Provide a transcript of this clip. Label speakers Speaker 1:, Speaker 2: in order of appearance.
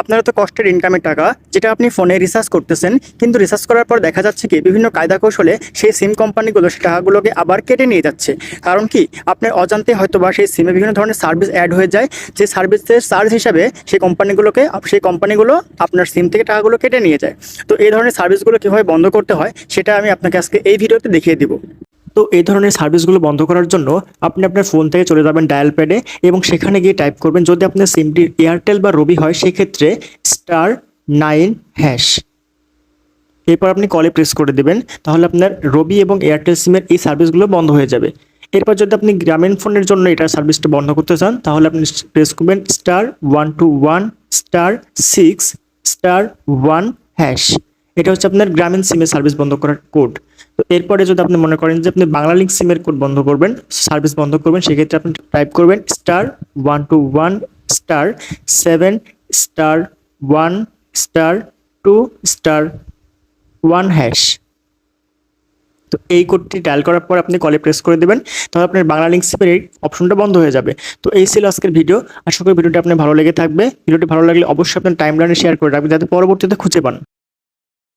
Speaker 1: আপনারা তো কষ্টের ইনকামের টাকা, যেটা আপনি ফোনে রিচার্জ করতেছেন, কিন্তু রিচার্জ করার পর দেখা যাচ্ছে কি, বিভিন্ন কায়দা কৌশলে সেই সিম কোম্পানিগুলো সেই টাকাগুলোকে আবার কেটে নিয়ে যাচ্ছে। কারণ কি, আপনার অজান্তে হয়তো বা সেই সিমে বিভিন্ন ধরনের সার্ভিস অ্যাড হয়ে যায়, যে সার্ভিসের চার্জ হিসাবে সেই কোম্পানিগুলোকে সেই কোম্পানিগুলো আপনার সিম থেকে টাকাগুলো কেটে নিয়ে যায়। তো এই ধরনের সার্ভিসগুলো কীভাবে বন্ধ করতে হয়, সেটা আমি আপনাকে আজকে এই ভিডিওতে দেখিয়ে দিব। তো এই ধরনের সার্ভিসগুলো বন্ধ করার জন্য আপনি আপনার ফোন থেকে চলে যাবেন ডায়াল প্যাডে এবং সেখানে গিয়ে টাইপ করবেন যদি আপনার সিমটি এয়ারটেল বা রবি হয়, সেক্ষেত্রে স্টার নাইন হ্যাশ এরপর আপনি কলে প্রেস করে দেবেন, তাহলে আপনার রবি এবং এয়ারটেল সিমের এই সার্ভিসগুলো বন্ধ হয়ে যাবে। এরপর যদি আপনি গ্রামীণ ফোনের জন্য এটার সার্ভিসটা বন্ধ করতে চান, তাহলে আপনি প্রেস করবেন star one two one star six star one hash এটা হচ্ছে আপনার গ্রামীণ সিমের সার্ভিস বন্ধ করার কোড তো এরপরে যদি আপনি মনে করেন যে আপনি বাংলা লিঙ্ক সিমের কোড বন্ধ করবেন সার্ভিস বন্ধ করবেন, সেক্ষেত্রে আপনি টাইপ করবেন star one two one star seven star one star two star one hash তো এই কোডটি ডায়াল করার পর আপনি কলে প্রেস করে দেবেন, তাহলে আপনার বাংলা লিঙ্ক সিপের এই অপশনটা বন্ধ হয়ে যাবে। তো এই ছিল আজকের ভিডিও আশা করি ভিডিওটি আপনার ভালো লেগে থাকবে। ভিডিওটি ভালো লাগলে অবশ্যই আপনার টাইম লাইনে শেয়ার করে রাখবেন, যাতে পরবর্তীতে খুঁজে পান।